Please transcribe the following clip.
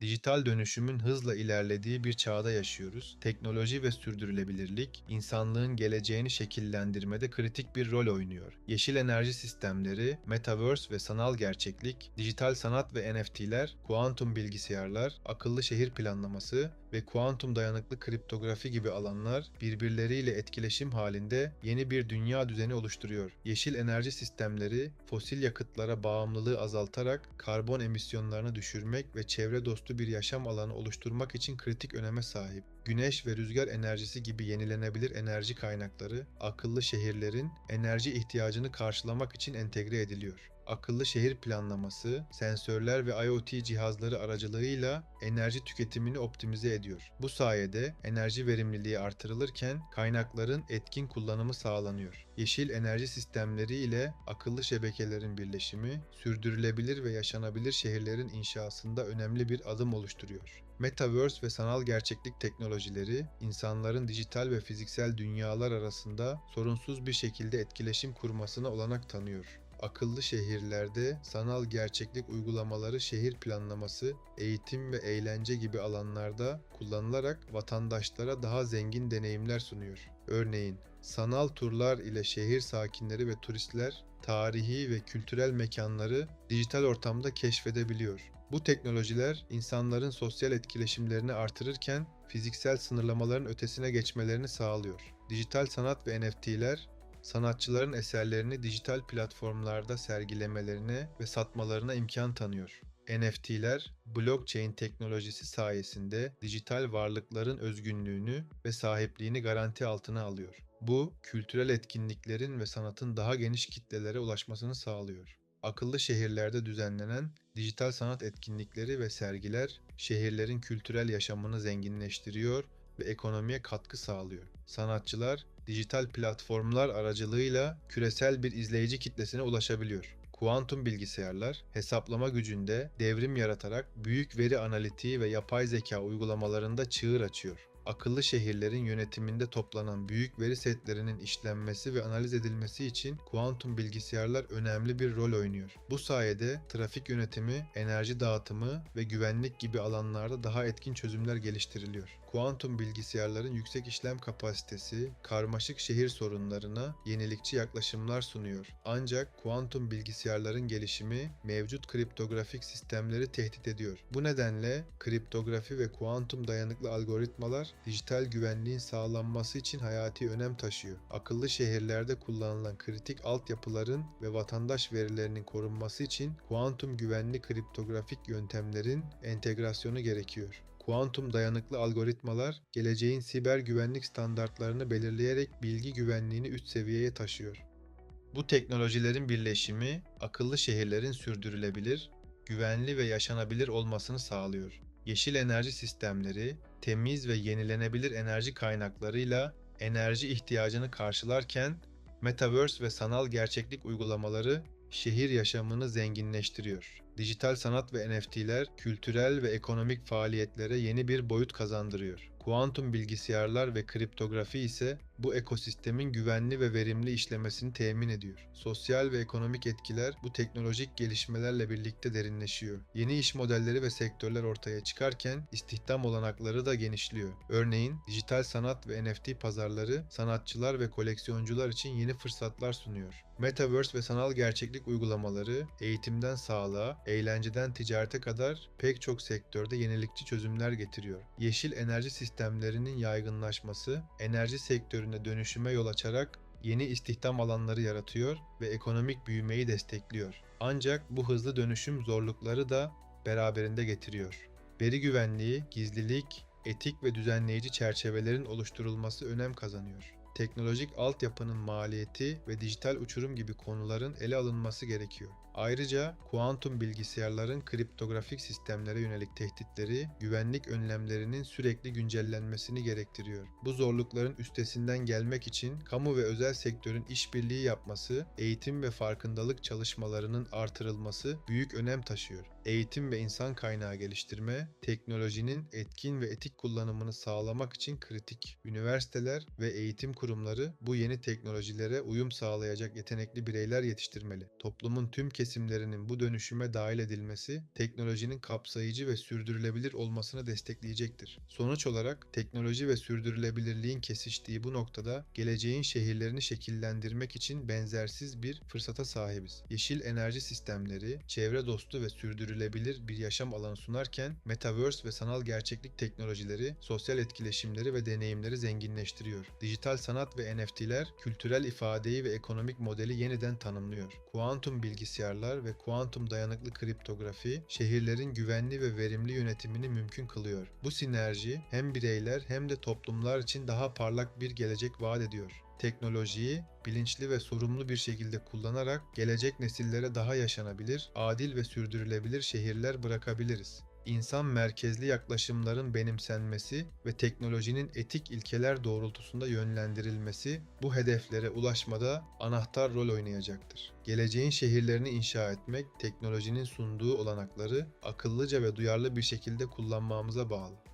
Dijital dönüşümün hızla ilerlediği bir çağda yaşıyoruz. Teknoloji ve sürdürülebilirlik, insanlığın geleceğini şekillendirmede kritik bir rol oynuyor. Yeşil enerji sistemleri, metaverse ve sanal gerçeklik, dijital sanat ve NFT'ler, kuantum bilgisayarlar, akıllı şehir planlaması ve kuantum dayanıklı kriptografi gibi alanlar birbirleriyle etkileşim halinde yeni bir dünya düzeni oluşturuyor. Yeşil enerji sistemleri, fosil yakıtlara bağımlılığı azaltarak karbon emisyonlarını düşürmek ve çevre dostu bir yaşam alanı oluşturmak için kritik öneme sahip. Güneş ve rüzgar enerjisi gibi yenilenebilir enerji kaynakları akıllı şehirlerin enerji ihtiyacını karşılamak için entegre ediliyor akıllı şehir planlaması, sensörler ve IoT cihazları aracılığıyla enerji tüketimini optimize ediyor. Bu sayede enerji verimliliği artırılırken kaynakların etkin kullanımı sağlanıyor. Yeşil enerji sistemleri ile akıllı şebekelerin birleşimi, sürdürülebilir ve yaşanabilir şehirlerin inşasında önemli bir adım oluşturuyor. Metaverse ve sanal gerçeklik teknolojileri, insanların dijital ve fiziksel dünyalar arasında sorunsuz bir şekilde etkileşim kurmasına olanak tanıyor akıllı şehirlerde sanal gerçeklik uygulamaları şehir planlaması, eğitim ve eğlence gibi alanlarda kullanılarak vatandaşlara daha zengin deneyimler sunuyor. Örneğin sanal turlar ile şehir sakinleri ve turistler tarihi ve kültürel mekanları dijital ortamda keşfedebiliyor. Bu teknolojiler insanların sosyal etkileşimlerini artırırken fiziksel sınırlamaların ötesine geçmelerini sağlıyor. Dijital sanat ve NFT'ler sanatçıların eserlerini dijital platformlarda sergilemelerine ve satmalarına imkan tanıyor. NFT'ler, blockchain teknolojisi sayesinde dijital varlıkların özgünlüğünü ve sahipliğini garanti altına alıyor. Bu, kültürel etkinliklerin ve sanatın daha geniş kitlelere ulaşmasını sağlıyor. Akıllı şehirlerde düzenlenen dijital sanat etkinlikleri ve sergiler şehirlerin kültürel yaşamını zenginleştiriyor ve ekonomiye katkı sağlıyor. Sanatçılar dijital platformlar aracılığıyla küresel bir izleyici kitlesine ulaşabiliyor. Kuantum bilgisayarlar hesaplama gücünde devrim yaratarak büyük veri analitiği ve yapay zeka uygulamalarında çığır açıyor akıllı şehirlerin yönetiminde toplanan büyük veri setlerinin işlenmesi ve analiz edilmesi için kuantum bilgisayarlar önemli bir rol oynuyor. Bu sayede trafik yönetimi, enerji dağıtımı ve güvenlik gibi alanlarda daha etkin çözümler geliştiriliyor. Kuantum bilgisayarların yüksek işlem kapasitesi, karmaşık şehir sorunlarına yenilikçi yaklaşımlar sunuyor. Ancak kuantum bilgisayarların gelişimi mevcut kriptografik sistemleri tehdit ediyor. Bu nedenle kriptografi ve kuantum dayanıklı algoritmalar dijital güvenliğin sağlanması için hayati önem taşıyor. Akıllı şehirlerde kullanılan kritik altyapıların ve vatandaş verilerinin korunması için kuantum güvenli kriptografik yöntemlerin entegrasyonu gerekiyor. Kuantum dayanıklı algoritmalar geleceğin siber güvenlik standartlarını belirleyerek bilgi güvenliğini üst seviyeye taşıyor. Bu teknolojilerin birleşimi akıllı şehirlerin sürdürülebilir, güvenli ve yaşanabilir olmasını sağlıyor. Yeşil enerji sistemleri, temiz ve yenilenebilir enerji kaynaklarıyla enerji ihtiyacını karşılarken Metaverse ve sanal gerçeklik uygulamaları şehir yaşamını zenginleştiriyor. Dijital sanat ve NFT'ler kültürel ve ekonomik faaliyetlere yeni bir boyut kazandırıyor. Kuantum bilgisayarlar ve kriptografi ise bu ekosistemin güvenli ve verimli işlemesini temin ediyor. Sosyal ve ekonomik etkiler bu teknolojik gelişmelerle birlikte derinleşiyor. Yeni iş modelleri ve sektörler ortaya çıkarken istihdam olanakları da genişliyor. Örneğin dijital sanat ve NFT pazarları sanatçılar ve koleksiyoncular için yeni fırsatlar sunuyor. Metaverse ve sanal gerçeklik uygulamaları eğitimden sağlığa, eğlenceden ticarete kadar pek çok sektörde yenilikçi çözümler getiriyor. Yeşil enerji sistemlerinin yaygınlaşması enerji sektöründe dönüşüme yol açarak yeni istihdam alanları yaratıyor ve ekonomik büyümeyi destekliyor. Ancak bu hızlı dönüşüm zorlukları da beraberinde getiriyor. Veri güvenliği, gizlilik, etik ve düzenleyici çerçevelerin oluşturulması önem kazanıyor teknolojik altyapının maliyeti ve dijital uçurum gibi konuların ele alınması gerekiyor. Ayrıca kuantum bilgisayarların kriptografik sistemlere yönelik tehditleri güvenlik önlemlerinin sürekli güncellenmesini gerektiriyor. Bu zorlukların üstesinden gelmek için kamu ve özel sektörün işbirliği yapması, eğitim ve farkındalık çalışmalarının artırılması büyük önem taşıyor. Eğitim ve insan kaynağı geliştirme, teknolojinin etkin ve etik kullanımını sağlamak için kritik. Üniversiteler ve eğitim kurumları bu yeni teknolojilere uyum sağlayacak yetenekli bireyler yetiştirmeli. Toplumun tüm kesimleri kesimlerinin bu dönüşüme dahil edilmesi teknolojinin kapsayıcı ve sürdürülebilir olmasını destekleyecektir. Sonuç olarak teknoloji ve sürdürülebilirliğin kesiştiği bu noktada geleceğin şehirlerini şekillendirmek için benzersiz bir fırsata sahibiz. Yeşil enerji sistemleri, çevre dostu ve sürdürülebilir bir yaşam alanı sunarken Metaverse ve sanal gerçeklik teknolojileri sosyal etkileşimleri ve deneyimleri zenginleştiriyor. Dijital sanat ve NFT'ler kültürel ifadeyi ve ekonomik modeli yeniden tanımlıyor. Kuantum bilgisayarlar ve kuantum dayanıklı kriptografi şehirlerin güvenli ve verimli yönetimini mümkün kılıyor. Bu sinerji hem bireyler hem de toplumlar için daha parlak bir gelecek vaat ediyor. Teknolojiyi bilinçli ve sorumlu bir şekilde kullanarak gelecek nesillere daha yaşanabilir, adil ve sürdürülebilir şehirler bırakabiliriz. İnsan merkezli yaklaşımların benimsenmesi ve teknolojinin etik ilkeler doğrultusunda yönlendirilmesi bu hedeflere ulaşmada anahtar rol oynayacaktır. Geleceğin şehirlerini inşa etmek, teknolojinin sunduğu olanakları akıllıca ve duyarlı bir şekilde kullanmamıza bağlı.